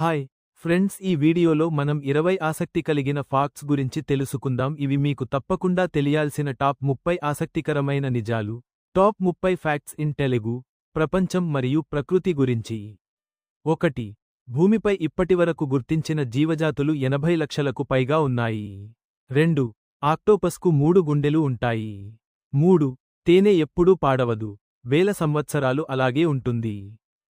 Hi friends ఈ వీడియోలో మనం ఇరవై ఆసక్తి కలిగిన ఫాక్ట్స్ గురించి తెలుసుకుందాం. ఇవి మీకు తప్పకుండా తెలియాల్సిన టాప్ ముప్పై ఆసక్తికరమైన నిజాలు. టాప్ ముప్పై ఫ్యాక్ట్స్ ఇన్ తెలుగు ప్రపంచం మరియు ప్రకృతి గురించి. ఒకటి భూమిపై ఇప్పటివరకు గుర్తించిన జీవజాతులు ఎనభై లక్షలకు పైగా ఉన్నాయి. రెండు ఆక్టోపస్కు మూడు గుండెలు ఉంటాయి. మూడు తేనె ఎప్పుడూ పాడవదు వేల సంవత్సరాలు అలాగే ఉంటుంది.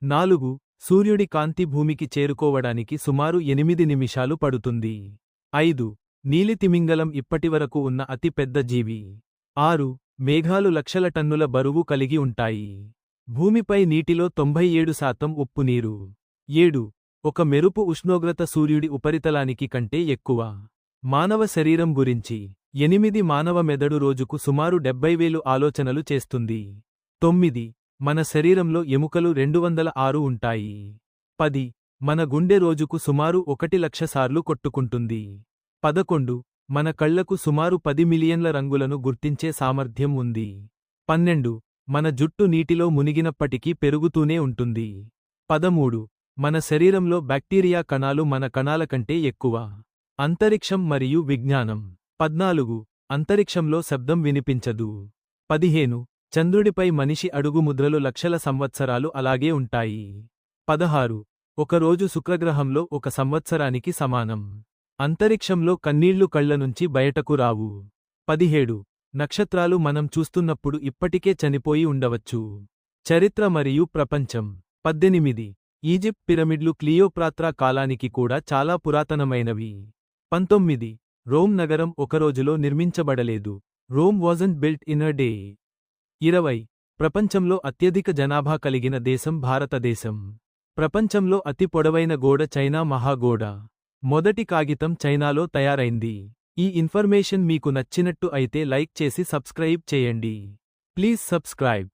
నాలుగు సూర్యుడి కాంతి భూమికి చేరుకోవడానికి సుమారు ఎనిమిది నిమిషాలు పడుతుంది. ఐదు. నీలితిమింగలం ఇప్పటివరకు ఉన్న అతిపెద్ద జీవి. ఆరు. మేఘాలు లక్షల టన్నుల బరువు కలిగి ఉంటాయి. భూమిపై నీటిలో తొంభై ఏడు శాతం ఉప్పునీరు ఏడు. ఒక మెరుపు ఉష్ణోగ్రత సూర్యుడి ఉపరితలానికి కంటే ఎక్కువ. మానవ శరీరం గురించి. ఎనిమిది మానవ మెదడు రోజుకు సుమారు డెబ్బై వేలు ఆలోచనలు చేస్తుంది. తొమ్మిది. మన శరీరంలో ఎముకలు రెండు వందల ఆరు ఉంటాయి. పది. మన గుండె రోజుకు సుమారు ఒకటి లక్ష సార్లు కొట్టుకుంటుంది. పదకొండు. మన కళ్ళకు సుమారు పది మిలియన్ల రంగులను గుర్తించే సామర్థ్యం ఉంది. పన్నెండు. మన జుట్టు నీటిలో మునిగినప్పటికీ పెరుగుతూనే ఉంటుంది. పదమూడు. మన శరీరంలో బ్యాక్టీరియా కణాలు మన కణాల కంటే ఎక్కువ. అంతరిక్షం మరియు విజ్ఞానం. పద్నాలుగు. అంతరిక్షంలో శబ్దం వినిపించదు. పదిహేను. చంద్రుడిపై మనిషి అడుగు ముద్రలు లక్షల సంవత్సరాలు అలాగే ఉంటాయి. పదహారు. ఒకరోజు శుక్రగ్రహంలో ఒక సంవత్సరానికి సమానం. అంతరిక్షంలో కన్నీళ్ళు కళ్ళ నుంచి బయటకు రావు. పదిహేడు. నక్షత్రాలు మనం చూస్తున్నప్పుడు ఇప్పటికే చనిపోయి ఉండవచ్చు. చరిత్ర మరియు ప్రపంచం. పద్దెనిమిది. ఈజిప్ట్ పిరమిడ్లు క్లియోప్రాత్రా కాలానికి కూడా చాలా పురాతనమైనవి. పంతొమ్మిది. రోమ్ నగరం ఒకరోజులో నిర్మించబడలేదు. Rome wasn't built in a day. ఇరవై. ప్రపంచంలో అత్యధిక జనాభా కలిగిన దేశం భారతదేశం. ప్రపంచంలో అతి పొడవైన గోడ చైనా మహాగోడ. మొదటి కాగితం చైనాలో తయారైంది. ఈ ఇన్ఫర్మేషన్ మీకు నచ్చినట్టు అయితే లైక్ చేసి సబ్స్క్రైబ్ చేయండి. Please subscribe.